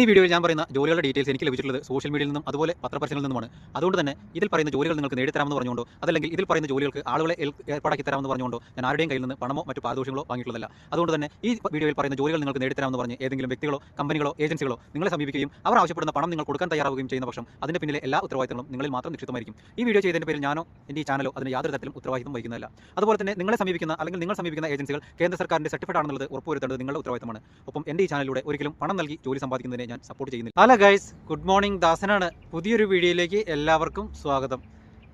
ഈ വീഡിയോയിൽ ഞാൻ പറയുന്ന ജോലികളുടെ ഡീറ്റെയിൽസ് എനിക്ക് ലഭിച്ചിട്ടുള്ളത് സോഷ്യൽ മീഡിയയിൽ നിന്നും അതുപോലെ പത്രപരസ്യങ്ങളിൽ നിന്നുമാണ്. അതുകൊണ്ട് തന്നെ ഇതിൽ പറയുന്ന ജോലികൾ നിങ്ങൾക്ക് നേടിത്തരാമെന്ന് പറഞ്ഞുകൊണ്ടോ അതല്ലെങ്കിൽ ഇതിൽ പറയുന്ന ജോലികൾക്ക് ആളുകളെ ഏർപ്പാടാക്കി തരാമെന്ന് പറഞ്ഞുകൊണ്ടോ ഞാൻ ആരുടെയും കയ്യിൽ നിന്ന് പണമോ മറ്റു പാദോഷങ്ങളോ വാങ്ങിയിട്ടുള്ളതല്ല. അതുകൊണ്ട് തന്നെ ഈ വീഡിയോയിൽ പറയുന്ന ജോലികൾ നിങ്ങൾക്ക് നേടിത്തരാമെന്ന് പറഞ്ഞ് ഏതെങ്കിലും വ്യക്തികളോ കമ്പനികളോ ഏജൻസികളോ നിങ്ങളെ സമീപിക്കുകയും അവർ ആവശ്യപ്പെടുന്ന പണം നിങ്ങൾ കൊടുക്കാൻ തയ്യാറാവുകയും ചെയ്യുന്ന പക്ഷം അതിന്റെ പിന്നിലെ എല്ലാ ഉത്തരവാദിത്തങ്ങളും നിങ്ങളിൽ മാത്രം നിക്ഷിപ്തമായിരിക്കും. ഈ വീഡിയോ ചെയ്തതിന്റെ പേരിൽ ഞാനോ എന്റെ ഈ ചാനലോ അതിന് യാതൊരു തരത്തിലും ഉത്തരവാദിത്തം വഹിക്കുന്നതല്ല. അതുപോലെ തന്നെ നിങ്ങളെ സമീപിക്കുന്ന അല്ലെങ്കിൽ നിങ്ങൾ സമീപിക്കുന്ന ഏജൻസികൾ കേന്ദ്ര സർക്കാരിന്റെ സർട്ടിഫിക്കറ്റ് ആണെന്നുള്ളത് ഉറപ്പുവരുത്തേണ്ടത് നിങ്ങളുടെ ഉത്തരവാദിത്തമാണ്. ഒപ്പം എന്റെ ഈ ചാനലിലൂടെ ഒരിക്കലും പണം നൽകി ജോലി സമ്പാദിക്കുന്നതിനെ ഞാൻ സപ്പോർട്ട് ചെയ്യുന്നില്ല. ഹലോ ഗൈസ് ഗുഡ് മോർണിംഗ് ദാസനാണ്. പുതിയൊരു വീഡിയോയിലേക്ക് എല്ലാവർക്കും സ്വാഗതം.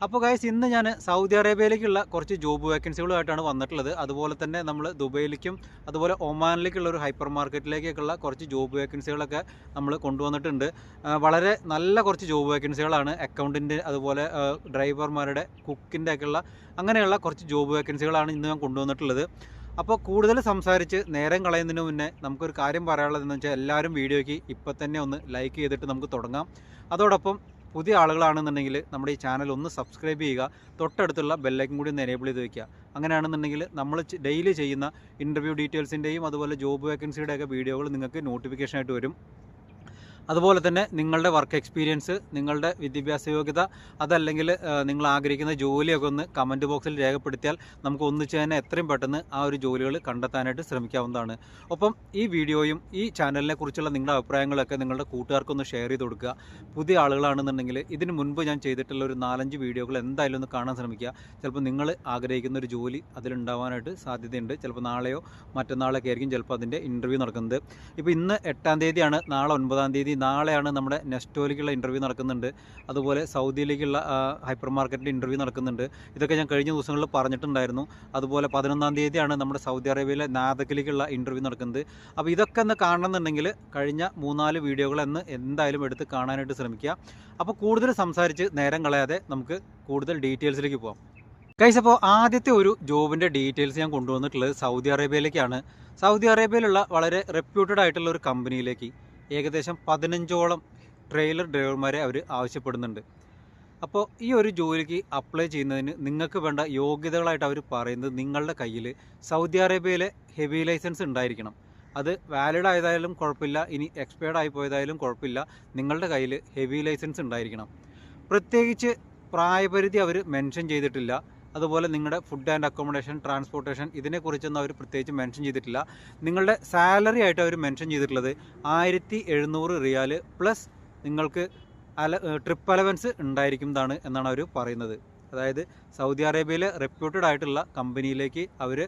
അപ്പോൾ ഗൈസ് ഇന്ന് ഞാൻ സൗദി അറേബ്യയിലേക്കുള്ള കുറച്ച് ജോബ് വേക്കൻസികളുമായിട്ടാണ് വന്നിട്ടുള്ളത്. അതുപോലെ തന്നെ നമ്മൾ ദുബൈയിലേക്കും അതുപോലെ ഒമാനിലേക്കുള്ള ഒരു ഹൈപ്പർ മാർക്കറ്റിലേക്കൊക്കെയുള്ള കുറച്ച് ജോബ് വേക്കൻസികളൊക്കെ നമ്മൾ കൊണ്ടുവന്നിട്ടുണ്ട്. വളരെ നല്ല കുറച്ച് ജോബ് വേക്കൻസികളാണ് അക്കൗണ്ടിന്റെ അതുപോലെ ഡ്രൈവർമാരുടെ കുക്കിന്റെ ഒക്കെയുള്ള അങ്ങനെയുള്ള കുറച്ച് ജോബ് വേക്കൻസികളാണ് ഇന്ന് ഞാൻ കൊണ്ടുവന്നിട്ടുള്ളത്. അപ്പോൾ കൂടുതൽ സംസാരിച്ച് നേരം കളയുന്നതിന് മുന്നേ നമുക്കൊരു കാര്യം പറയാനുള്ളതെന്ന് വെച്ചാൽ എല്ലാവരും വീഡിയോയ്ക്ക് ഇപ്പം തന്നെ ഒന്ന് ലൈക്ക് ചെയ്തിട്ട് നമുക്ക് തുടങ്ങാം. അതോടൊപ്പം പുതിയ ആളുകളാണെന്നുണ്ടെങ്കിൽ നമ്മുടെ ഈ ചാനൽ ഒന്ന് സബ്സ്ക്രൈബ് ചെയ്യുക തൊട്ടടുത്തുള്ള ബെല്ലൈക്കും കൂടി ഒന്ന് എനേബിൾ ചെയ്ത് വയ്ക്കുക അങ്ങനെയാണെന്നുണ്ടെങ്കിൽ നമ്മൾ ഡെയിലി ചെയ്യുന്ന ഇന്റർവ്യൂ ഡീറ്റെയിൽസിന്റെയും അതുപോലെ ജോബ് വേക്കൻസിയുടെയൊക്കെ വീഡിയോകൾ നിങ്ങൾക്ക് നോട്ടിഫിക്കേഷനായിട്ട് വരും. അതുപോലെ തന്നെ നിങ്ങളുടെ വർക്ക് എക്സ്പീരിയൻസ് നിങ്ങളുടെ വിദ്യാഭ്യാസ യോഗ്യത അതല്ലെങ്കിൽ നിങ്ങൾ ആഗ്രഹിക്കുന്ന ജോലിയൊക്കെ ഒന്ന് കമന്റ് ബോക്സിൽ രേഖപ്പെടുത്തിയാൽ നമുക്ക് ഒന്നിച്ച് തന്നെ എത്രയും പെട്ടെന്ന് ആ ഒരു ജോലികൾ കണ്ടെത്താനായിട്ട് ശ്രമിക്കാവുന്നതാണ്. ഒപ്പം ഈ വീഡിയോയും ഈ ചാനലിനെ കുറിച്ചുള്ള നിങ്ങളുടെ അഭിപ്രായങ്ങളൊക്കെ നിങ്ങളുടെ കൂട്ടുകാർക്കൊന്ന് ഷെയർ ചെയ്ത് കൊടുക്കുക. പുതിയ ആളുകളാണെന്നുണ്ടെങ്കിൽ ഇതിന് മുൻപ് ഞാൻ ചെയ്തിട്ടുള്ള ഒരു നാലഞ്ച് വീഡിയോകൾ എന്തായാലും ഒന്ന് കാണാൻ ശ്രമിക്കുക. ചിലപ്പോൾ നിങ്ങൾ ആഗ്രഹിക്കുന്ന ഒരു ജോലി അതിലുണ്ടാവാനായിട്ട് സാധ്യതയുണ്ട്. ചിലപ്പോൾ നാളെയോ മറ്റന്നാളൊക്കെ ആയിരിക്കും ചിലപ്പോൾ അതിന്റെ ഇന്റർവ്യൂ നടക്കുന്നത്. ഇപ്പോൾ ഇന്ന് എട്ടാം തീയതിയാണ്. നാളെ ഒൻപതാം തീയതി നാളെയാണ് നമ്മുടെ നെസ്റ്റോയിലേക്കുള്ള ഇന്റർവ്യൂ നടക്കുന്നുണ്ട്. അതുപോലെ സൗദിയിലേക്കുള്ള ഹൈപ്പർ മാർക്കറ്റിന്റെ ഇന്റർവ്യൂ നടക്കുന്നുണ്ട്. ഇതൊക്കെ ഞാൻ കഴിഞ്ഞ ദിവസങ്ങളിൽ പറഞ്ഞിട്ടുണ്ടായിരുന്നു. അതുപോലെ പതിനൊന്നാം തീയതിയാണ് നമ്മുടെ സൗദി അറേബ്യയിലെ നാദക്കിലേക്കുള്ള ഇന്റർവ്യൂ നടക്കുന്നത്. അപ്പോൾ ഇതൊക്കെ ഒന്ന് കാണണമെന്നുണ്ടെങ്കിൽ കഴിഞ്ഞ മൂന്നാൽ വീഡിയോകൾ എന്ന് എന്തായാലും എടുത്ത് കാണാനായിട്ട് ശ്രമിക്കുക. അപ്പോൾ കൂടുതൽ സംസാരിച്ച് നേരം കളയാതെ നമുക്ക് കൂടുതൽ ഡീറ്റെയിൽസിലേക്ക് പോകാം കൈസ് അപ്പോൾ ആദ്യത്തെ ഒരു ജോബിന്റെ ഡീറ്റെയിൽസ് ഞാൻ കൊണ്ടുവന്നിട്ടുള്ളത് സൗദി അറേബ്യയിലേക്കാണ്. സൗദി അറേബ്യയിലുള്ള വളരെ റെപ്യൂട്ടഡ് ആയിട്ടുള്ള ഒരു കമ്പനിയിലേക്ക് ഏകദേശം പതിനഞ്ചോളം ട്രെയിലർ ഡ്രൈവർമാരെ അവർ ആവശ്യപ്പെടുന്നുണ്ട്. അപ്പോൾ ഈ ഒരു ജോലിക്ക് അപ്ലൈ ചെയ്യുന്നതിന് നിങ്ങൾക്ക് വേണ്ട യോഗ്യതകളായിട്ട് അവർ പറയുന്നത് നിങ്ങളുടെ കയ്യിൽ സൗദി അറേബ്യയിലെ ഹെവി ലൈസൻസ് ഉണ്ടായിരിക്കണം. അത് വാലിഡ് ആയതായാലും കുഴപ്പമില്ല ഇനി എക്സ്പയർഡ് ആയി പോയതായാലും കുഴപ്പമില്ല നിങ്ങളുടെ കയ്യിൽ ഹെവി ലൈസൻസ് ഉണ്ടായിരിക്കണം. പ്രത്യേകിച്ച് പ്രായപരിധി അവർ മെൻഷൻ ചെയ്തിട്ടില്ല. അതുപോലെ നിങ്ങളുടെ ഫുഡ് ആൻഡ് അക്കോമഡേഷൻ ട്രാൻസ്പോർട്ടേഷൻ ഇതിനെക്കുറിച്ചൊന്നും അവർ പ്രത്യേകിച്ച് മെൻഷൻ ചെയ്തിട്ടില്ല. നിങ്ങളുടെ സാലറി ആയിട്ട് അവർ മെൻഷൻ ചെയ്തിട്ടുള്ളത് ആയിരത്തി എഴുന്നൂറ് റിയാൽ പ്ലസ് നിങ്ങൾക്ക് അല ട്രിപ്പ് അലവൻസ് ഉണ്ടായിരിക്കുന്നതാണ് എന്നാണ് അവർ പറയുന്നത്. അതായത് സൗദി അറേബ്യയിലെ റെപ്യൂട്ടഡ് ആയിട്ടുള്ള കമ്പനിയിലേക്ക് അവർ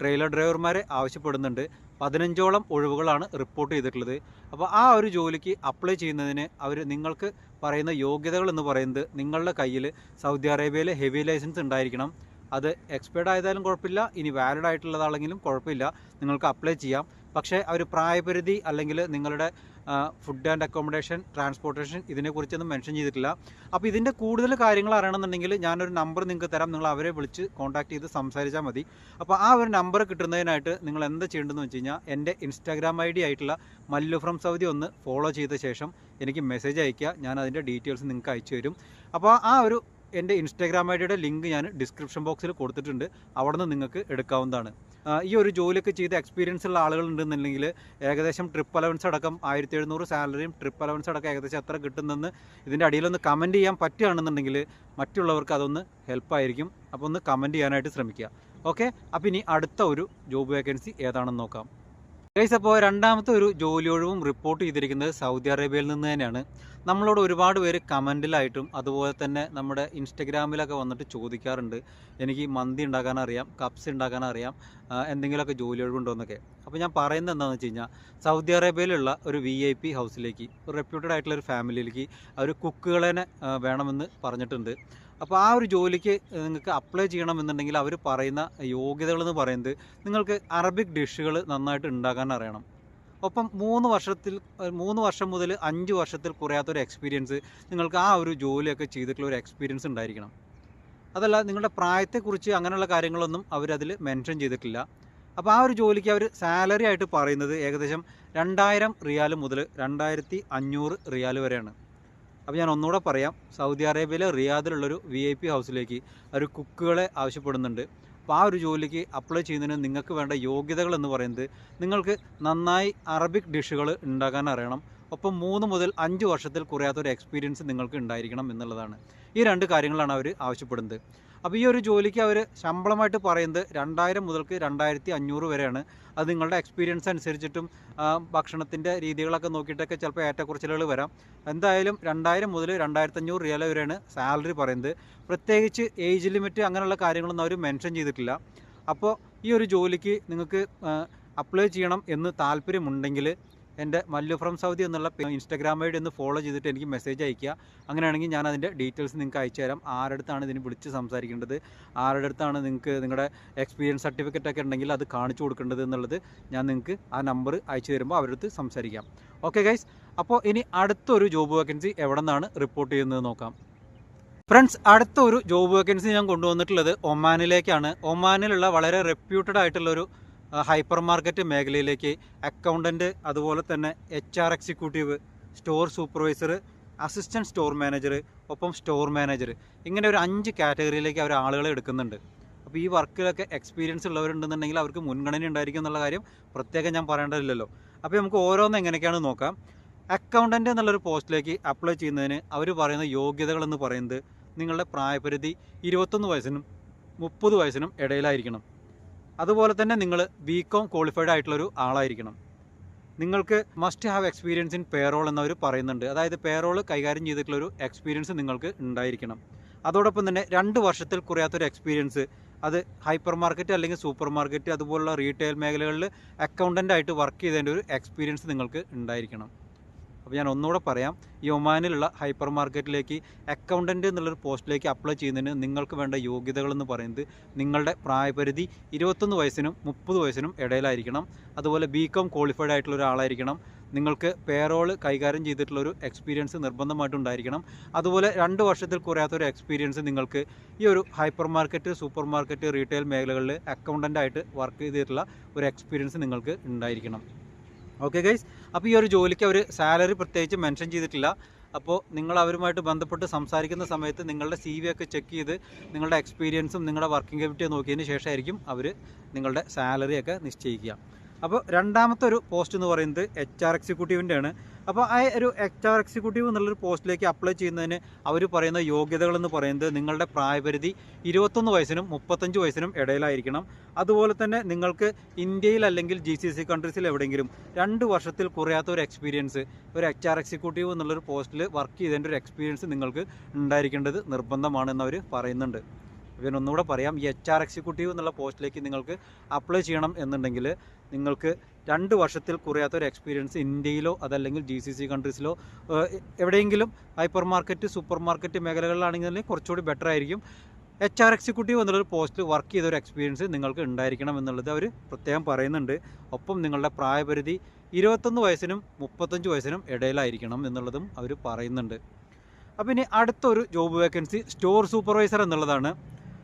ട്രെയിലർ ഡ്രൈവർമാരെ ആവശ്യപ്പെടുന്നുണ്ട്. പതിനഞ്ചോളം ഒഴിവുകളാണ് റിപ്പോർട്ട് ചെയ്തിട്ടുള്ളത്. അപ്പോൾ ആ ഒരു ജോലിക്ക് അപ്ലൈ ചെയ്യുന്നതിന് അവർ നിങ്ങൾക്ക് പറയുന്ന യോഗ്യതകൾ എന്ന് പറയുന്നത് നിങ്ങളുടെ കയ്യിൽ സൗദി അറേബ്യയിലെ ഹെവി ലൈസൻസ് ഉണ്ടായിരിക്കണം. അത് എക്സ്പയർഡ് ആയതായാലും കുഴപ്പമില്ല. ഇനി വാലിഡ് ആയിട്ടുള്ളതാണെങ്കിലും കുഴപ്പമില്ല. നിങ്ങൾക്ക് അപ്ലൈ ചെയ്യാം. പക്ഷേ അവർ പ്രായപരിധി അല്ലെങ്കിൽ നിങ്ങളുടെ ഫുഡ് ആൻഡ് അക്കോമഡേഷൻ ട്രാൻസ്പോർട്ടേഷൻ ഇതിനെക്കുറിച്ചൊന്നും മെൻഷൻ ചെയ്തിട്ടില്ല. അപ്പോൾ ഇതിന്റെ കൂടുതൽ കാര്യങ്ങൾ അറിയണമെന്നുണ്ടെങ്കിൽ ഞാനൊരു നമ്പർ നിങ്ങൾക്ക് തരാം. നിങ്ങൾ അവരെ വിളിച്ച് കോൺടാക്ട് ചെയ്ത് സംസാരിച്ചാൽ മതി. അപ്പോൾ ആ ഒരു നമ്പർ കിട്ടുന്നതിനായിട്ട് നിങ്ങൾ എന്താ ചെയ്യേണ്ടതെന്ന് വെച്ച് കഴിഞ്ഞാൽ എന്റെ ഇൻസ്റ്റാഗ്രാം ഐ ഡി ആയിട്ടുള്ള മല്ലു ഫ്രം സൗദി ഒന്ന് ഫോളോ ചെയ്ത ശേഷം എനിക്ക് മെസ്സേജ് അയയ്ക്കുക. ഞാൻ അതിന്റെ ഡീറ്റെയിൽസ് നിങ്ങൾക്ക് അയച്ചു തരും. അപ്പോൾ ആ ഒരു എന്റെ ഇൻസ്റ്റാഗ്രാം ഐ ഡിയുടെ ലിങ്ക് ഞാൻ ഡിസ്ക്രിപ്ഷൻ ബോക്സിൽ കൊടുത്തിട്ടുണ്ട്. അവിടെ നിന്ന് നിങ്ങൾക്ക് എടുക്കാവുന്നതാണ്. ഈ ഒരു ജോലിയൊക്കെ ചെയ്ത് എക്സ്പീരിയൻസ് ഉള്ള ആളുകൾ ഉണ്ടെന്നുണ്ടെങ്കിൽ ഏകദേശം ട്രിപ്പ് അലവൻസ് അടക്കം ആയിരത്തി എഴുന്നൂറ് സാലറിയും ട്രിപ്പ് അലവൻസ് അടക്കം ഏകദേശം എത്ര കിട്ടുന്നെന്ന് ഇതിന്റെ അടിയിലൊന്ന് കമന്റ് ചെയ്യാൻ പറ്റുകയാണെന്നുണ്ടെങ്കിൽ മറ്റുള്ളവർക്ക് അതൊന്ന് ഹെൽപ്പായിരിക്കും അപ്പോൾ ഒന്ന് കമന്റ് ചെയ്യാനായിട്ട് ശ്രമിക്കുക. ഓക്കെ അപ്പോൾ ഇനി അടുത്ത ഒരു ജോബ് വേക്കൻസി ഏതാണെന്ന് നോക്കാം. ഗൈസ് അപ്പോൾ രണ്ടാമത്തെ ഒരു ജോലി ഒഴിവും റിപ്പോർട്ട് ചെയ്തിരിക്കുന്നത് സൗദി അറേബ്യയിൽ നിന്ന് തന്നെയാണ്. നമ്മളോട് ഒരുപാട് പേര് കമന്റിലായിട്ടും അതുപോലെ തന്നെ നമ്മുടെ ഇൻസ്റ്റഗ്രാമിലൊക്കെ വന്നിട്ട് ചോദിക്കാറുണ്ട്. എനിക്ക് മന്തി ഉണ്ടാക്കാൻ അറിയാം കപ്സ് ഉണ്ടാക്കാൻ അറിയാം എന്തെങ്കിലുമൊക്കെ ജോലി ഒഴിവുണ്ടോ എന്നൊക്കെ. അപ്പോൾ ഞാൻ പറയുന്നത് എന്താണെന്ന് വെച്ച് സൗദി അറേബ്യയിലുള്ള ഒരു വി ഐ പി ഹൗസിലേക്ക് ഒരു റെപ്യൂട്ടഡ് ആയിട്ടുള്ള ഒരു ഫാമിലിയിലേക്ക് അവർ കുക്കുകളെ വേണമെന്ന് പറഞ്ഞിട്ടുണ്ട്. അപ്പോൾ ആ ഒരു ജോലിക്ക് നിങ്ങൾക്ക് അപ്ലൈ ചെയ്യണമെന്നുണ്ടെങ്കിൽ അവർ പറയുന്ന യോഗ്യതകൾ എന്ന് പറയുന്നത് നിങ്ങൾക്ക് അറബിക് ഡിഷുകൾ നന്നായിട്ട് ഉണ്ടാക്കാൻ അറിയണം. ഒപ്പം മൂന്ന് വർഷത്തിൽ മൂന്ന് വർഷം മുതൽ അഞ്ച് വർഷത്തിൽ കുറയാത്തൊരു എക്സ്പീരിയൻസ് നിങ്ങൾക്ക് ആ ഒരു ജോലിയൊക്കെ ചെയ്തിട്ടുള്ള ഒരു എക്സ്പീരിയൻസ് ഉണ്ടായിരിക്കണം. അതല്ല നിങ്ങളുടെ പ്രായത്തെക്കുറിച്ച് അങ്ങനെയുള്ള കാര്യങ്ങളൊന്നും അവരതിൽ മെൻഷൻ ചെയ്തിട്ടില്ല. അപ്പോൾ ആ ഒരു ജോലിക്ക് അവർ സാലറി ആയിട്ട് പറയുന്നത് ഏകദേശം രണ്ടായിരം റിയാൽ മുതൽ രണ്ടായിരത്തി അഞ്ഞൂറ് റിയാൽ വരെയാണ്. അപ്പോൾ ഞാൻ ഒന്നുകൂടെ പറയാം. സൗദി അറേബ്യയിലെ റിയാദിലുള്ളൊരു വി ഐ പി ഹൗസിലേക്ക് ഒരു കുക്കുകളെ ആവശ്യപ്പെടുന്നുണ്ട്. അപ്പോൾ ആ ഒരു ജോലിക്ക് അപ്ലൈ ചെയ്യുന്നതിന് നിങ്ങൾക്ക് വേണ്ട യോഗ്യതകൾ എന്ന് പറയുന്നത് നിങ്ങൾക്ക് നന്നായി അറബിക് ഡിഷുകൾ ഉണ്ടാക്കാൻ അറിയണം. ഒപ്പം മൂന്ന് മുതൽ അഞ്ച് വർഷത്തിൽ കുറയാത്ത ഒരു എക്സ്പീരിയൻസ് നിങ്ങൾക്ക് ഉണ്ടായിരിക്കണം എന്നുള്ളതാണ്. ഈ രണ്ട് കാര്യങ്ങളാണ് അവർ ആവശ്യപ്പെടുന്നത്. അപ്പോൾ ഈ ഒരു ജോലിക്ക് അവർ ശമ്പളമായിട്ട് പറയുന്നത് രണ്ടായിരം മുതൽക്ക് രണ്ടായിരത്തി അഞ്ഞൂറ് വരെയാണ്. അത് നിങ്ങളുടെ എക്സ്പീരിയൻസ് അനുസരിച്ചിട്ടും ഭക്ഷണത്തിന്റെ രീതികളൊക്കെ നോക്കിയിട്ടൊക്കെ ചിലപ്പോൾ ഏറ്റക്കുറച്ചിലുകൾ വരാം. എന്തായാലും രണ്ടായിരം മുതൽ രണ്ടായിരത്തഞ്ഞൂറ് റിയൽ വരെയാണ് സാലറി പറയുന്നത്. പ്രത്യേകിച്ച് ഏജ് ലിമിറ്റ് അങ്ങനെയുള്ള കാര്യങ്ങളൊന്നും അവർ മെൻഷൻ ചെയ്തിട്ടില്ല. അപ്പോൾ ഈ ഒരു ജോലിക്ക് നിങ്ങൾക്ക് അപ്ലൈ ചെയ്യണം എന്ന് താല്പര്യമുണ്ടെങ്കിൽ എന്റെ മല്ലു ഫ്രം സൗദി എന്നുള്ള ഇൻസ്റ്റാഗ്രാം ഐ ഡി ഒന്ന് ഫോളോ ചെയ്തിട്ട് എനിക്ക് മെസ്സേജ് അയയ്ക്കുക. അങ്ങനെയാണെങ്കിൽ ഞാൻ അതിന്റെ ഡീറ്റെയിൽസ് നിങ്ങൾക്ക് അയച്ചു തരാം. ആരുടെ അടുത്താണ് ഇതിന് വിളിച്ച് സംസാരിക്കേണ്ടത്? ആരുടെ അടുത്താണ് നിങ്ങൾക്ക് നിങ്ങളുടെ എക്സ്പീരിയൻസ് സർട്ടിഫിക്കറ്റ് ഒക്കെ ഉണ്ടെങ്കിൽ അത് കാണിച്ചു കൊടുക്കേണ്ടത് എന്നുള്ളത് ഞാൻ നിങ്ങൾക്ക് ആ നമ്പർ അയച്ചു തരുമ്പോൾ അവരടുത്ത് സംസാരിക്കാം. ഓക്കെ ഗൈസ് അപ്പോൾ ഇനി അടുത്തൊരു ജോബ് വേക്കൻസി എവിടെ നിന്നാണ് റിപ്പോർട്ട് ചെയ്യുന്നത് നോക്കാം. ഫ്രണ്ട്സ് അടുത്ത ഒരു ജോബ് വേക്കൻസി ഞാൻ കൊണ്ടുവന്നിട്ടുള്ളത് ഒമാനിലേക്കാണ്. ഒമാനിലുള്ള വളരെ റെപ്യൂട്ടഡ് ആയിട്ടുള്ളൊരു ഹൈപ്പർ മാർക്കറ്റ് മേഖലയിലേക്ക് അക്കൗണ്ടന്റ് അതുപോലെ തന്നെ H R executive store supervisor assistant store manager ഒപ്പം സ്റ്റോർ മാനേജർ. ഇങ്ങനെ ഒരു അഞ്ച് കാറ്റഗറിയിലേക്ക് അവർ ആളുകളെ എടുക്കുന്നുണ്ട്. അപ്പോൾ ഈ വർക്കിലൊക്കെ എക്സ്പീരിയൻസ് ഉള്ളവരുണ്ടെന്നുണ്ടെങ്കിൽ അവർക്ക് മുൻഗണന ഉണ്ടായിരിക്കും എന്നുള്ള കാര്യം പ്രത്യേകം ഞാൻ പറയേണ്ടതില്ലല്ലോ. അപ്പോൾ നമുക്ക് ഓരോന്ന് എങ്ങനെയൊക്കെയാണ് നോക്കാം. അക്കൗണ്ടന്റ് എന്നുള്ളൊരു പോസ്റ്റിലേക്ക് അപ്ലൈ ചെയ്യുന്നതിന് അവർ പറയുന്ന യോഗ്യതകളെന്ന് പറയുന്നത് നിങ്ങളുടെ പ്രായപരിധി ഇരുപത്തൊന്ന് വയസ്സിനും മുപ്പത് വയസ്സിനും ഇടയിലായിരിക്കണം. അതുപോലെ തന്നെ നിങ്ങൾ ബി കോം ക്വാളിഫൈഡ് ആയിട്ടുള്ളൊരു ആളായിരിക്കണം. നിങ്ങൾക്ക് must have experience in payroll എന്നവർ പറയുന്നുണ്ട്. അതായത് പേറോൾ കൈകാര്യം ചെയ്തിട്ടുള്ളൊരു എക്സ്പീരിയൻസ് നിങ്ങൾക്ക് ഉണ്ടായിരിക്കണം. അതോടൊപ്പം തന്നെ രണ്ട് വർഷത്തിൽ കുറയാത്തൊരു എക്സ്പീരിയൻസ് അത് ഹൈപ്പർ മാർക്കറ്റ് അല്ലെങ്കിൽ സൂപ്പർ മാർക്കറ്റ് അതുപോലുള്ള റീറ്റെയിൽ മേഖലകളിൽ അക്കൗണ്ടന്റ് ആയിട്ട് വർക്ക് ചെയ്തതിന്റെ ഒരു എക്സ്പീരിയൻസ് നിങ്ങൾക്ക് ഉണ്ടായിരിക്കണം. അപ്പോൾ ഞാൻ ഒന്നുകൂടെ പറയാം. ഈ ഒമാനിലുള്ള ഹൈപ്പർ മാർക്കറ്റിലേക്ക് അക്കൗണ്ടന്റ് എന്നുള്ളൊരു പോസ്റ്റിലേക്ക് അപ്ലൈ ചെയ്യുന്നതിന് നിങ്ങൾക്ക് വേണ്ട യോഗ്യതകളെന്ന് പറയുന്നത് നിങ്ങളുടെ പ്രായപരിധി ഇരുപത്തൊന്ന് വയസ്സിനും മുപ്പത് വയസ്സിനും ഇടയിലായിരിക്കണം. അതുപോലെ ബി കോം ക്വാളിഫൈഡ് ആയിട്ടുള്ള ഒരാളായിരിക്കണം. നിങ്ങൾക്ക് പേറോൾ കൈകാര്യം ചെയ്തിട്ടുള്ളൊരു എക്സ്പീരിയൻസ് നിർബന്ധമായിട്ടുണ്ടായിരിക്കണം അതുപോലെ രണ്ട് വർഷത്തിൽ കുറയാത്തൊരു എക്സ്പീരിയൻസ് നിങ്ങൾക്ക് ഈ ഒരു hypermarket supermarket retail മേഖലകളിൽ അക്കൗണ്ടന്റായിട്ട് വർക്ക് ചെയ്തിട്ടുള്ള ഒരു എക്സ്പീരിയൻസ് നിങ്ങൾക്ക് ഉണ്ടായിരിക്കണം. ഓക്കെ ഗൈസ് അപ്പോൾ ഈ ഒരു ജോലിക്ക് അവർ സാലറി പ്രത്യേകിച്ച് മെൻഷൻ ചെയ്തിട്ടില്ല. അപ്പോൾ നിങ്ങൾ അവരുമായിട്ട് ബന്ധപ്പെട്ട് സംസാരിക്കുന്ന സമയത്ത് നിങ്ങളുടെ സി ഒക്കെ ചെക്ക് ചെയ്ത് നിങ്ങളുടെ എക്സ്പീരിയൻസും നിങ്ങളുടെ വർക്കിംഗ് കമ്മിറ്റി നോക്കിയതിന് ശേഷമായിരിക്കും അവർ നിങ്ങളുടെ സാലറിയൊക്കെ നിശ്ചയിക്കുക. അപ്പോൾ രണ്ടാമത്തെ ഒരു പോസ്റ്റ് എന്ന് പറയുന്നത് എച്ച് ആർ എക്സിക്യൂട്ടീവിന്റെ ആണ് അപ്പോൾ ആ ഒരു എച്ച് ആർ എക്സിക്യൂട്ടീവ് എന്നുള്ളൊരു പോസ്റ്റിലേക്ക് അപ്ലൈ ചെയ്യുന്നതിന് അവർ പറയുന്ന യോഗ്യതകൾ എന്ന് പറയുന്നത് നിങ്ങളുടെ പ്രായപരിധി ഇരുപത്തൊന്ന് വയസ്സിനും മുപ്പത്തഞ്ച് വയസ്സിനും ഇടയിലായിരിക്കണം. അതുപോലെ തന്നെ നിങ്ങൾക്ക് ഇന്ത്യയിൽ അല്ലെങ്കിൽ ജി സി സി കൺട്രീസിൽ എവിടെയെങ്കിലും രണ്ട് വർഷത്തിൽ കുറയാത്ത ഒരു എക്സ്പീരിയൻസ് ഒരു എച്ച് ആർ എക്സിക്യൂട്ടീവ് എന്നുള്ളൊരു പോസ്റ്റിൽ വർക്ക് ചെയ്തതിന്റെ ഒരു എക്സ്പീരിയൻസ് നിങ്ങൾക്ക് ഉണ്ടായിരിക്കേണ്ടത് നിർബന്ധമാണെന്ന് അവർ പറയുന്നുണ്ട്. പിന്നെ ഒന്നുകൂടെ പറയാം ഈ എച്ച് ആർ എക്സിക്യൂട്ടീവ് എന്നുള്ള പോസ്റ്റിലേക്ക് നിങ്ങൾക്ക് അപ്ലൈ ചെയ്യണം എന്നുണ്ടെങ്കിൽ നിങ്ങൾക്ക് രണ്ട് വർഷത്തിൽ കുറയാത്ത ഒരു എക്സ്പീരിയൻസ് ഇന്ത്യയിലോ അതല്ലെങ്കിൽ ജി സി സി കൺട്രീസിലോ എവിടെയെങ്കിലും ഹൈപ്പർ മാർക്കറ്റ് സൂപ്പർ മാർക്കറ്റ് മേഖലകളിലാണെങ്കിൽ കുറച്ചുകൂടി ബെറ്റർ ആയിരിക്കും. എച്ച് ആർ എക്സിക്യൂട്ടീവ് എന്നുള്ളൊരു പോസ്റ്റിൽ വർക്ക് ചെയ്ത ഒരു എക്സ്പീരിയൻസ് നിങ്ങൾക്ക് ഉണ്ടായിരിക്കണം എന്നുള്ളത് അവർ പ്രത്യേകം പറയുന്നുണ്ട്. ഒപ്പം നിങ്ങളുടെ പ്രായപരിധി ഇരുപത്തൊന്ന് വയസ്സിനും മുപ്പത്തഞ്ച് വയസ്സിനും ഇടയിലായിരിക്കണം എന്നുള്ളതും അവർ പറയുന്നുണ്ട്. അപ്പോൾ ഇനി അടുത്തൊരു ജോബ് വേക്കൻസി സ്റ്റോർ സൂപ്പർവൈസർ എന്നുള്ളതാണ്.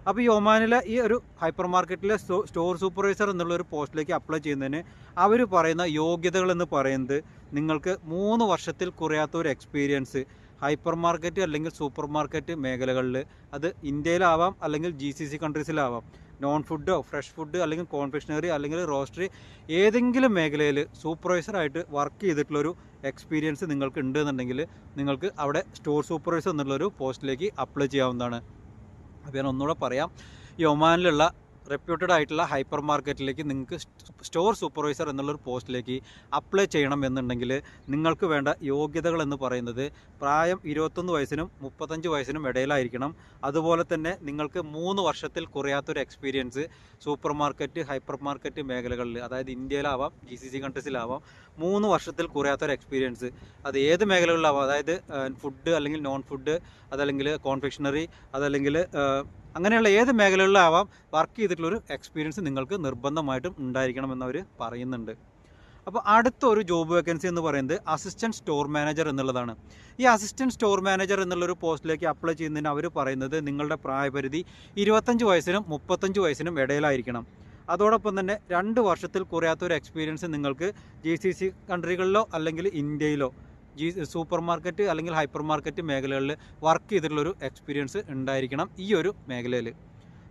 അപ്പോൾ ഈ ഒമാനിലെ ഈ ഒരു ഹൈപ്പർ മാർക്കറ്റിലെ സ്റ്റോർ സൂപ്പർവൈസർ എന്നുള്ള ഒരു പോസ്റ്റിലേക്ക് അപ്ലൈ ചെയ്യുന്നതിന് അവർ പറയുന്ന യോഗ്യതകൾ എന്ന് പറയുന്നത് നിങ്ങൾക്ക് മൂന്ന് വർഷത്തിൽ കുറയാത്ത ഒരു എക്സ്പീരിയൻസ് ഹൈപ്പർ മാർക്കറ്റ് അല്ലെങ്കിൽ സൂപ്പർ മാർക്കറ്റ് മേഖലകളിൽ അത് ഇന്ത്യയിലാവാം അല്ലെങ്കിൽ ജി സി സി കൺട്രീസിലാവാം നോൺ ഫുഡോ ഫ്രഷ് ഫുഡ് അല്ലെങ്കിൽ കോൺഫെക്ഷനറി അല്ലെങ്കിൽ റോസ്റ്ററി ഏതെങ്കിലും മേഖലയിൽ സൂപ്പർവൈസറായിട്ട് വർക്ക് ചെയ്തിട്ടുള്ളൊരു എക്സ്പീരിയൻസ് നിങ്ങൾക്ക് ഉണ്ട് എന്നുണ്ടെങ്കിൽ നിങ്ങൾക്ക് അവിടെ സ്റ്റോർ സൂപ്പർവൈസർ എന്നുള്ളൊരു പോസ്റ്റിലേക്ക് അപ്ലൈ ചെയ്യാവുന്നതാണ്. അപ്പോൾ ഞാൻ ഒന്നുകൂടെ പറയാം. ഈ ഒമാനിലുള്ള റെപ്യൂട്ടഡ് ആയിട്ടുള്ള ഹൈപ്പർ മാർക്കറ്റിലേക്ക് നിങ്ങൾക്ക് സ്റ്റോർ സൂപ്പർവൈസർ എന്നുള്ളൊരു പോസ്റ്റിലേക്ക് അപ്ലൈ ചെയ്യണം എന്നുണ്ടെങ്കിൽ നിങ്ങൾക്ക് വേണ്ട യോഗ്യതകൾ എന്ന് പറയുന്നത് പ്രായം ഇരുപത്തൊന്ന് വയസ്സിനും മുപ്പത്തഞ്ച് വയസ്സിനും ഇടയിലായിരിക്കണം. അതുപോലെ തന്നെ നിങ്ങൾക്ക് മൂന്ന് വർഷത്തിൽ കുറയാത്തൊരു experience supermarket hypermarket മേഖലകളിൽ അതായത് ഇന്ത്യയിലാവാം ജി സി സി കൺട്രീസിലാവാം മൂന്ന് വർഷത്തിൽ കുറയാത്തൊരു എക്സ്പീരിയൻസ് അത് ഏത് മേഖലകളിലാവാം? അതായത് ഫുഡ് അല്ലെങ്കിൽ നോൺ ഫുഡ് അതല്ലെങ്കിൽ കോൺഫെക്ഷണറി അതല്ലെങ്കിൽ അങ്ങനെയുള്ള ഏത് മേഖലകളിലാവാം വർക്ക് ചെയ്തിട്ടുള്ളൊരു എക്സ്പീരിയൻസ് നിങ്ങൾക്ക് നിർബന്ധമായിട്ടും ഉണ്ടായിരിക്കണമെന്ന് അവർ പറയുന്നുണ്ട്. അപ്പോൾ അടുത്ത ഒരു ജോബ് വേക്കൻസി എന്ന് പറയുന്നത് അസിസ്റ്റന്റ് സ്റ്റോർ മാനേജർ എന്നുള്ളതാണ്. ഈ അസിസ്റ്റന്റ് സ്റ്റോർ മാനേജർ എന്നുള്ളൊരു പോസ്റ്റിലേക്ക് അപ്ലൈ ചെയ്യുന്നതിന് അവർ പറയുന്നത് നിങ്ങളുടെ പ്രായപരിധി ഇരുപത്തഞ്ച് വയസ്സിനും മുപ്പത്തഞ്ച് വയസ്സിനും ഇടയിലായിരിക്കണം. അതോടൊപ്പം തന്നെ രണ്ട് വർഷത്തിൽ കുറയാത്തൊരു എക്സ്പീരിയൻസ് നിങ്ങൾക്ക് ജി സി സി കൺട്രികളിലോ അല്ലെങ്കിൽ ഇന്ത്യയിലോ ജി സൂപ്പർ മാർക്കറ്റ് അല്ലെങ്കിൽ ഹൈപ്പർ മാർക്കറ്റ് മേഖലകളിൽ വർക്ക് ചെയ്തിട്ടുള്ളൊരു എക്സ്പീരിയൻസ് ഉണ്ടായിരിക്കണം ഈ ഒരു മേഖലയിൽ.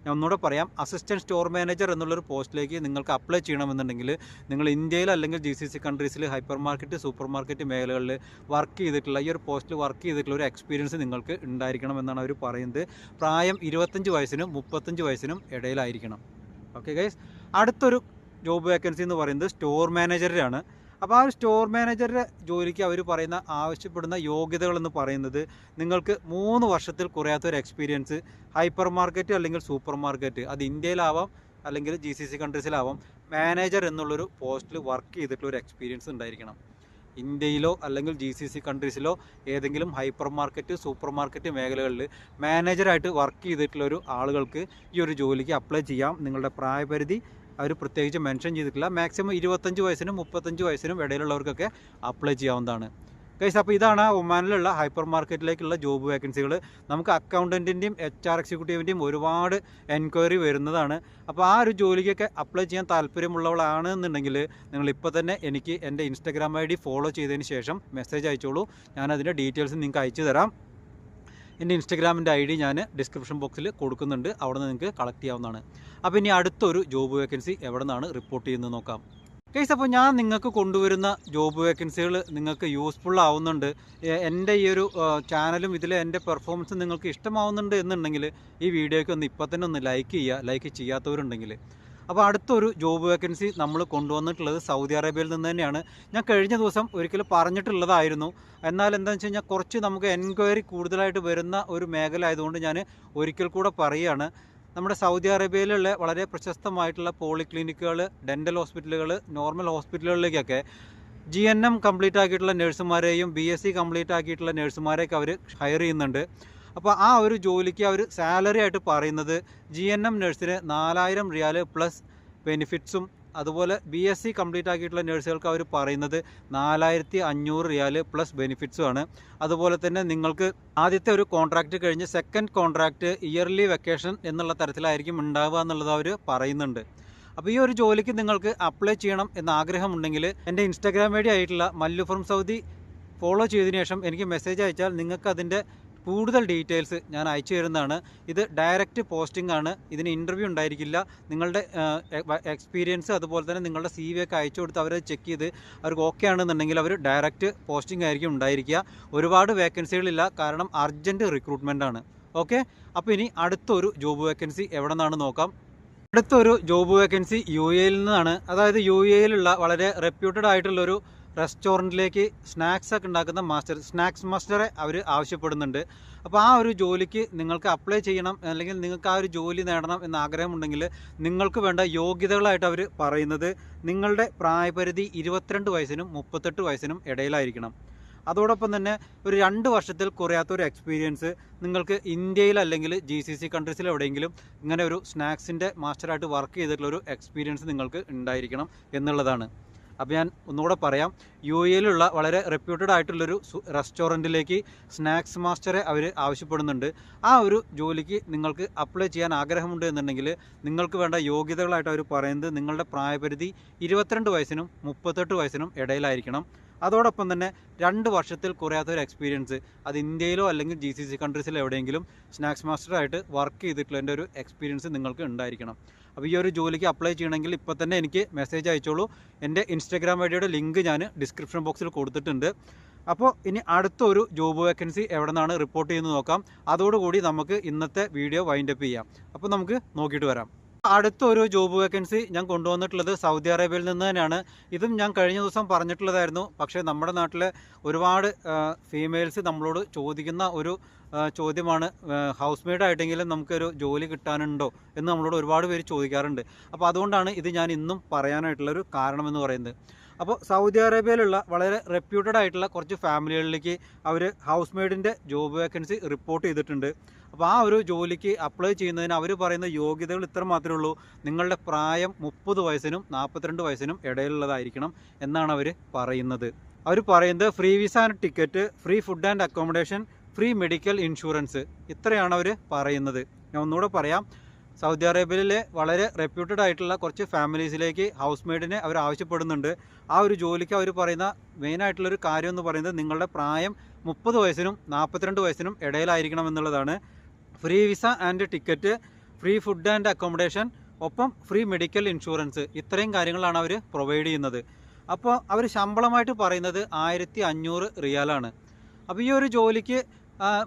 ഞാൻ ഒന്നുകൂടെ പറയാം അസിസ്റ്റന്റ് സ്റ്റോർ മാനേജർ എന്നുള്ളൊരു പോസ്റ്റിലേക്ക് നിങ്ങൾക്ക് അപ്ലൈ ചെയ്യണമെന്നുണ്ടെങ്കിൽ നിങ്ങൾ ഇന്ത്യയിൽ അല്ലെങ്കിൽ ജി സി സി കൺട്രീസിൽ ഹൈപ്പർ മാർക്കറ്റ് സൂപ്പർ മാർക്കറ്റ് മേഖലകളിൽ വർക്ക് ചെയ്തിട്ടുള്ള ഈ ഒരു പോസ്റ്റിൽ വർക്ക് ചെയ്തിട്ടുള്ള ഒരു എക്സ്പീരിയൻസ് നിങ്ങൾക്ക് ഉണ്ടായിരിക്കണം എന്നാണ് അവർ പറയുന്നത്. പ്രായം ഇരുപത്തഞ്ച് വയസ്സിനും മുപ്പത്തഞ്ച് വയസ്സിനും ഇടയിലായിരിക്കണം. ഓക്കെ ഗൈസ് അടുത്തൊരു ജോബ് വേക്കൻസി എന്ന് പറയുന്നത് സ്റ്റോർ മാനേജറാണ് അപ്പോൾ ആ ഒരു സ്റ്റോർ മാനേജറുടെ ജോലിക്ക് അവർ പറയുന്ന ആവശ്യപ്പെടുന്ന യോഗ്യതകൾ എന്ന് പറയുന്നത് നിങ്ങൾക്ക് മൂന്ന് വർഷത്തിൽ കുറയാത്ത ഒരു എക്സ്പീരിയൻസ് ഹൈപ്പർ മാർക്കറ്റ് അല്ലെങ്കിൽ സൂപ്പർ മാർക്കറ്റ് അത് ഇന്ത്യയിലാവാം അല്ലെങ്കിൽ ജി സി സി കൺട്രീസിലാവാം മാനേജർ എന്നുള്ളൊരു പോസ്റ്റിൽ വർക്ക് ചെയ്തിട്ടുള്ള ഒരു എക്സ്പീരിയൻസ് ഉണ്ടായിരിക്കണം. ഇന്ത്യയിലോ അല്ലെങ്കിൽ ജി സി സി കൺട്രീസിലോ ഏതെങ്കിലും ഹൈപ്പർ മാർക്കറ്റ് സൂപ്പർ മാർക്കറ്റ് മേഖലകളിൽ മാനേജറായിട്ട് വർക്ക് ചെയ്തിട്ടുള്ള ഒരു ആളുകൾക്ക് ഈ ഒരു ജോലിക്ക് അപ്ലൈ ചെയ്യാം. നിങ്ങളുടെ പ്രായപരിധി അവർ പ്രത്യേകിച്ച് മെൻഷൻ ചെയ്തിട്ടില്ല. മാക്സിമം ഇരുപത്തഞ്ച് വയസ്സിനും മുപ്പത്തഞ്ച് വയസ്സിനും ഇടയിലുള്ളവർക്കൊക്കെ അപ്ലൈ ചെയ്യാവുന്നതാണ്. ഗൈസ് അപ്പോൾ ഇതാണ് ഒമാനിലുള്ള ഹൈപ്പർ മാർക്കറ്റിലേക്കുള്ള ജോബ് വേക്കൻസികൾ നമുക്ക് അക്കൗണ്ടന്റിന്റെയും എച്ച് ആർ എക്സിക്യൂട്ടീവിന്റെയും ഒരുപാട് എൻക്വയറി വരുന്നതാണ്. അപ്പോൾ ആ ഒരു ജോലിക്കൊക്കെ അപ്ലൈ ചെയ്യാൻ താല്പര്യമുള്ളവളാണ് എന്നുണ്ടെങ്കിൽ നിങ്ങൾ ഇപ്പോൾ തന്നെ എനിക്ക് എന്റെ ഇൻസ്റ്റാഗ്രാം ഐ ഡി ഫോളോ ചെയ്തതിന് ശേഷം മെസ്സേജ് അയച്ചോളൂ. ഞാനതിന്റെ ഡീറ്റെയിൽസ് നിങ്ങൾക്ക് അയച്ചു തരാം. എന്റെ ഇൻസ്റ്റഗ്രാമിന്റെ ഐ ഡി ഞാൻ ഡിസ്ക്രിപ്ഷൻ ബോക്സിൽ കൊടുക്കുന്നുണ്ട്. അവിടെ നിന്ന് നിങ്ങൾക്ക് കളക്ട് ചെയ്യാവുന്നതാണ്. അപ്പോൾ ഇനി അടുത്തൊരു ജോബ് വേക്കൻസി എവിടെ നിന്നാണ് റിപ്പോർട്ട് ചെയ്യുന്നത് നോക്കാം. കേസ് അപ്പോൾ ഞാൻ നിങ്ങൾക്ക് കൊണ്ടുവരുന്ന ജോബ് വേക്കൻസികൾ നിങ്ങൾക്ക് യൂസ്ഫുൾ ആവുന്നുണ്ട്. എന്റെ ഈ ഒരു ചാനലും ഇതിലെ എന്റെ പെർഫോമൻസ് നിങ്ങൾക്ക് ഇഷ്ടമാവുന്നുണ്ട് എന്നുണ്ടെങ്കിൽ ഈ വീഡിയോയ്ക്ക് ഒന്ന് ഇപ്പോൾ തന്നെ ഒന്ന് ലൈക്ക് ചെയ്യുക ലൈക്ക് ചെയ്യാത്തവരുണ്ടെങ്കിൽ. അപ്പോൾ അടുത്തൊരു ജോബ് വേക്കൻസി നമ്മൾ കൊണ്ടുവന്നിട്ടുള്ളത് സൗദി അറേബ്യയിൽ നിന്ന് തന്നെയാണ്. ഞാൻ കഴിഞ്ഞ ദിവസം ഒരിക്കലും പറഞ്ഞിട്ടുള്ളതായിരുന്നു. എന്നാൽ എന്താണെന്ന് വെച്ച് കഴിഞ്ഞാൽ കുറച്ച് നമുക്ക് എൻക്വയറി കൂടുതലായിട്ട് വരുന്ന ഒരു മേഖല ആയതുകൊണ്ട് ഞാൻ ഒരിക്കൽ കൂടെ പറയുകയാണ്. നമ്മുടെ സൗദി അറേബ്യയിലുള്ള വളരെ പ്രശസ്തമായിട്ടുള്ള പോളിക്ലിനിക്കുകൾ ഡെന്റൽ ഹോസ്പിറ്റലുകൾ നോർമൽ ഹോസ്പിറ്റലുകളിലേക്കൊക്കെ ജി എൻ എം കംപ്ലീറ്റ് ആക്കിയിട്ടുള്ള നഴ്സുമാരെയും ബി എസ് സി കംപ്ലീറ്റ് ആക്കിയിട്ടുള്ള നഴ്സുമാരെയൊക്കെ അവർ ഹയർ ചെയ്യുന്നുണ്ട്. അപ്പോൾ ആ ഒരു ജോലിക്ക് അവർ സാലറി ആയിട്ട് പറയുന്നത് ജി എൻ എം നഴ്സിന് നാലായിരം റിയാൽ പ്ലസ് ബെനിഫിറ്റ്സും അതുപോലെ ബി എസ് സി കംപ്ലീറ്റ് ആക്കിയിട്ടുള്ള നഴ്സുകൾക്ക് അവർ പറയുന്നത് നാലായിരത്തി അഞ്ഞൂറ് റിയാൽ പ്ലസ് ബെനിഫിറ്റ്സും ആണ് അതുപോലെ തന്നെ നിങ്ങൾക്ക് ആദ്യത്തെ ഒരു കോൺട്രാക്റ്റ് കഴിഞ്ഞ് സെക്കൻഡ് കോൺട്രാക്റ്റ് ഇയർലി വെക്കേഷൻ എന്നുള്ള തരത്തിലായിരിക്കും ഉണ്ടാവുക എന്നുള്ളത് അവർ പറയുന്നുണ്ട്. അപ്പോൾ ഈ ഒരു ജോലിക്ക് നിങ്ങൾക്ക് അപ്ലൈ ചെയ്യണം എന്ന ആഗ്രഹമുണ്ടെങ്കിൽ എന്റെ ഇൻസ്റ്റാഗ്രാം വഴി ആയിട്ടുള്ള മല്ലു ഫ്രം സൗദി ഫോളോ ചെയ്തതിനു ശേഷം എനിക്ക് മെസ്സേജ് അയച്ചാൽ നിങ്ങൾക്ക് അതിന്റെ കൂടുതൽ ഡീറ്റെയിൽസ് ഞാൻ അയച്ചു തരുന്നതാണ്. ഇത് ഡയറക്റ്റ് പോസ്റ്റിംഗ് ആണ്. ഇതിന് ഇന്റർവ്യൂ ഉണ്ടായിരിക്കില്ല. നിങ്ങളുടെ എക്സ്പീരിയൻസ് അതുപോലെ തന്നെ നിങ്ങളുടെ സി വി ഒക്കെ അയച്ചു കൊടുത്ത് അവർ ചെക്ക് ചെയ്ത് അവർക്ക് ഓക്കെ ആണെന്നുണ്ടെങ്കിൽ അവർ ഡയറക്റ്റ് പോസ്റ്റിംഗ് ആയിരിക്കും ഉണ്ടായിരിക്കുക. ഒരുപാട് വേക്കൻസികളില്ല കാരണം അർജന്റ് റിക്രൂട്ട്മെന്റ് ആണ്. ഓക്കെ അപ്പോൾ ഇനി അടുത്തൊരു ജോബ് വേക്കൻസി എവിടെ നിന്നാണ് നോക്കാം. അടുത്തൊരു ജോബ് വേക്കൻസി യു എയിൽ നിന്നാണ്. അതായത് യു എയിലുള്ള വളരെ റെപ്യൂട്ടഡ് ആയിട്ടുള്ളൊരു റെസ്റ്റോറന്റിലേക്ക് സ്നാക്സ് ഒക്കെ ഉണ്ടാക്കുന്ന മാസ്റ്റർ സ്നാക്സ് മാസ്റ്ററെ അവർ ആവശ്യപ്പെടുന്നുണ്ട്. അപ്പോൾ ആ ഒരു ജോലിക്ക് നിങ്ങൾക്ക് അപ്ലൈ ചെയ്യണം അല്ലെങ്കിൽ നിങ്ങൾക്ക് ആ ഒരു ജോലി നേടണം എന്ന ആഗ്രഹമുണ്ടെങ്കിൽ നിങ്ങൾക്ക് വേണ്ട യോഗ്യതകളായിട്ട് അവർ പറയുന്നത് നിങ്ങളുടെ പ്രായപരിധി ഇരുപത്തിരണ്ട് വയസ്സിനും മുപ്പത്തെട്ട് വയസ്സിനും ഇടയിലായിരിക്കണം. അതോടൊപ്പം തന്നെ ഒരു രണ്ട് വർഷത്തിൽ കുറയാത്ത ഒരു എക്സ്പീരിയൻസ് നിങ്ങൾക്ക് ഇന്ത്യയിൽ അല്ലെങ്കിൽ ജി സി സി കൺട്രീസിൽ എവിടെയെങ്കിലും ഇങ്ങനെ ഒരു സ്നാക്സിന്റെ മാസ്റ്ററായിട്ട് വർക്ക് ചെയ്തിട്ടുള്ള ഒരു എക്സ്പീരിയൻസ് നിങ്ങൾക്ക് ഉണ്ടായിരിക്കണം എന്നുള്ളതാണ്. അപ്പോൾ ഞാൻ ഒന്നുകൂടെ പറയാം. യു എയിലുള്ള വളരെ റെപ്യൂട്ടഡ് ആയിട്ടുള്ളൊരു റെസ്റ്റോറന്റിലേക്ക് സ്നാക്സ് മാസ്റ്ററെ അവർ ആവശ്യപ്പെടുന്നുണ്ട്. ആ ഒരു ജോലിക്ക് നിങ്ങൾക്ക് അപ്ലൈ ചെയ്യാൻ ആഗ്രഹമുണ്ട് എന്നുണ്ടെങ്കിൽ നിങ്ങൾക്ക് വേണ്ട യോഗ്യതകളായിട്ട് അവർ പറയുന്നത് നിങ്ങളുടെ പ്രായപരിധി ഇരുപത്തിരണ്ട് വയസ്സിനും മുപ്പത്തെട്ട് വയസ്സിനും ഇടയിലായിരിക്കണം. അതോടൊപ്പം തന്നെ രണ്ട് വർഷത്തിൽ കുറയാത്ത ഒരു എക്സ്പീരിയൻസ് അത് ഇന്ത്യയിലോ അല്ലെങ്കിൽ ജി സി സി കൺട്രീസിലോ എവിടെയെങ്കിലും സ്നാക്സ് മാസ്റ്ററായിട്ട് വർക്ക് ചെയ്തിട്ടുള്ളതിന്റെ ഒരു എക്സ്പീരിയൻസ് നിങ്ങൾക്ക് ഉണ്ടായിരിക്കണം. അപ്പോൾ ഈ ഒരു ജോലിക്ക് അപ്ലൈ ചെയ്യണമെങ്കിൽ ഇപ്പോൾ തന്നെ എനിക്ക് മെസ്സേജ് അയച്ചോളൂ. എന്റെ ഇൻസ്റ്റാഗ്രാം ഐഡിയുടെ ലിങ്ക് ഞാൻ ഡിസ്ക്രിപ്ഷൻ ബോക്സിൽ കൊടുത്തിട്ടുണ്ട്. അപ്പോൾ ഇനി അടുത്തൊരു ജോബ് വേക്കൻസി എവിടെ നിന്നാണ് റിപ്പോർട്ട് ചെയ്യുന്നത് നോക്കാം. അതോടുകൂടി നമുക്ക് ഇന്നത്തെ വീഡിയോ വൈൻഡപ്പ് ചെയ്യാം. അപ്പോൾ നമുക്ക് നോക്കിയിട്ട് വരാം. അടുത്തൊരു ജോബ് വേക്കൻസി ഞാൻ കൊണ്ടുവന്നിട്ടുള്ളത് സൗദി അറേബ്യയിൽ നിന്ന് തന്നെയാണ്. ഇതും ഞാൻ കഴിഞ്ഞ ദിവസം പറഞ്ഞിട്ടുള്ളതായിരുന്നു. പക്ഷേ നമ്മുടെ നാട്ടിലെ ഒരുപാട് ഫീമെയിൽസ് നമ്മളോട് ചോദിക്കുന്ന ഒരു ചോദ്യമാണ് ഹൗസ് മെയ്ഡ് ആയിട്ടെങ്കിലും നമുക്കൊരു ജോലി കിട്ടാനുണ്ടോ എന്ന് നമ്മളോട് ഒരുപാട് പേര് ചോദിക്കാറുണ്ട്. അപ്പോൾ അതുകൊണ്ടാണ് ഇത് ഞാൻ ഇന്നും പറയാനായിട്ടുള്ളൊരു കാരണമെന്ന് പറയുന്നത്. അപ്പോൾ സൗദി അറേബ്യയിലുള്ള വളരെ റെപ്യൂട്ടഡ് ആയിട്ടുള്ള കുറച്ച് ഫാമിലികളിലേക്ക് അവർ ഹൗസ് മെയ്ഡിന്റെ ജോബ് വേക്കൻസി റിപ്പോർട്ട് ചെയ്തിട്ടുണ്ട്. അപ്പോൾ ആ ഒരു ജോലിക്ക് അപ്ലൈ ചെയ്യുന്നതിന് അവർ പറയുന്ന യോഗ്യതകൾ ഇത്ര മാത്രമേ ഉള്ളൂ. നിങ്ങളുടെ പ്രായം മുപ്പത് വയസ്സിനും നാൽപ്പത്തിരണ്ട് വയസ്സിനും ഇടയിലുള്ളതായിരിക്കണം എന്നാണ് അവർ പറയുന്നത്. അവർ പറയുന്നത് free visa and ticket free food and accommodation free medical insurance ഇത്രയാണ് അവർ പറയുന്നത്. ഞാൻ ഒന്നുകൂടെ പറയാം. സൗദി അറേബ്യയിലെ വളരെ റെപ്യൂട്ടഡ് ആയിട്ടുള്ള കുറച്ച് ഫാമിലീസിലേക്ക് ഹൗസ് മെയ്ഡിനെ അവർ ആവശ്യപ്പെടുന്നുണ്ട്. ആ ഒരു ജോലിക്ക് അവർ പറയുന്ന മെയിനായിട്ടുള്ളൊരു കാര്യം എന്ന് പറയുന്നത് നിങ്ങളുടെ പ്രായം മുപ്പത് വയസ്സിനും നാൽപ്പത്തിരണ്ട് വയസ്സിനും ഇടയിലായിരിക്കണം എന്നുള്ളതാണ്. Free visa and ticket free food and accommodation ഒപ്പം ഫ്രീ മെഡിക്കൽ ഇൻഷുറൻസ്. ഇത്രയും കാര്യങ്ങളാണ് അവർ പ്രൊവൈഡ് ചെയ്യുന്നത്. അപ്പോൾ അവർ ശമ്പളമായിട്ട് പറയുന്നത് ആയിരത്തി അഞ്ഞൂറ് റിയാലാണ്. അപ്പോൾ ഈ ഒരു ജോലിക്ക്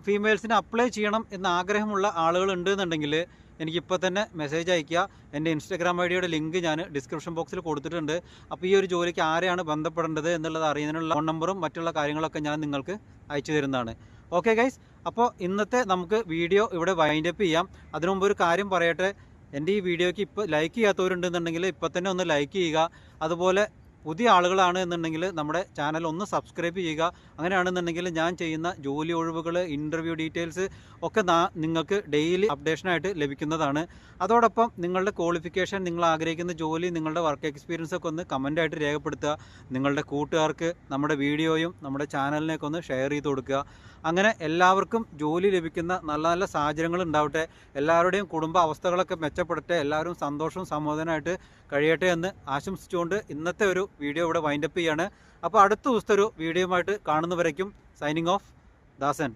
ഫീമെയിൽസിന് അപ്ലൈ ചെയ്യണം എന്ന് ആഗ്രഹമുള്ള ആളുകൾ ഉണ്ട് എന്നുണ്ടെങ്കിൽ എനിക്കിപ്പോൾ തന്നെ മെസ്സേജ് അയയ്ക്കുക. എന്റെ ഇൻസ്റ്റാഗ്രാം ഐ ഡിയുടെ ലിങ്ക് ഞാൻ ഡിസ്ക്രിപ്ഷൻ ബോക്സിൽ കൊടുത്തിട്ടുണ്ട്. അപ്പോൾ ഈ ഒരു ജോലിക്ക് ആരെയാണ് ബന്ധപ്പെടേണ്ടത് എന്നുള്ളത് അറിയുന്നതിനുള്ള ഫോൺ നമ്പറും മറ്റുള്ള കാര്യങ്ങളൊക്കെ ഞാൻ നിങ്ങൾക്ക് അയച്ചു തരുന്നതാണ്. ഓക്കെ ഗൈസ് അപ്പോൾ ഇന്നത്തെ നമുക്ക് വീഡിയോ ഇവിടെ വൈൻഡപ്പ് ചെയ്യാം. അതിനു മുമ്പ് ഒരു കാര്യം പറയട്ടെ. എന്റെ ഈ വീഡിയോയ്ക്ക് ഇപ്പോൾ ലൈക്ക് ചെയ്യാത്തവരുണ്ടെന്നുണ്ടെങ്കിൽ ഇപ്പം തന്നെ ഒന്ന് ലൈക്ക് ചെയ്യുക. അതുപോലെ പുതിയ ആളുകളാണ് എന്നുണ്ടെങ്കിൽ നമ്മുടെ ചാനൽ ഒന്ന് സബ്സ്ക്രൈബ് ചെയ്യുക. അങ്ങനെയാണെന്നുണ്ടെങ്കിൽ ഞാൻ ചെയ്യുന്ന ജോലി ഒഴിവുകൾ ഇന്റർവ്യൂ ഡീറ്റെയിൽസ് ഒക്കെ നിങ്ങൾക്ക് ഡെയിലി അപ്ഡേഷനായിട്ട് ലഭിക്കുന്നതാണ്. അതോടൊപ്പം നിങ്ങളുടെ ക്വാളിഫിക്കേഷൻ നിങ്ങൾ ആഗ്രഹിക്കുന്ന ജോലി നിങ്ങളുടെ വർക്ക് എക്സ്പീരിയൻസ് ഒക്കെ ഒന്ന് കമന്റായിട്ട് രേഖപ്പെടുത്തുക. നിങ്ങളുടെ കൂട്ടുകാർക്ക് നമ്മുടെ വീഡിയോയും നമ്മുടെ ചാനലിനെയൊക്കെ ഒന്ന് ഷെയർ ചെയ്ത് കൊടുക്കുക. അങ്ങനെ എല്ലാവർക്കും ജോലി ലഭിക്കുന്ന നല്ല നല്ല സാഹചര്യങ്ങൾ ഉണ്ടാവട്ടെ. എല്ലാവരുടെയും കുടുംബ അവസ്ഥകളൊക്കെ മെച്ചപ്പെടട്ടെ. എല്ലാവരും സന്തോഷവും സമോദനമായിട്ട് കഴിയട്ടെ എന്ന് ആശംസിച്ചുകൊണ്ട് ഇന്നത്തെ ഒരു വീഡിയോ ഇവിടെ വൈൻഡപ്പ് ചെയ്യാണ്. അപ്പോൾ അടുത്ത ദിവസത്തെ ഒരു വീഡിയോയുമായിട്ട് കാണുന്നവരേക്കും സൈനിങ് ഓഫ് ദാസൻ.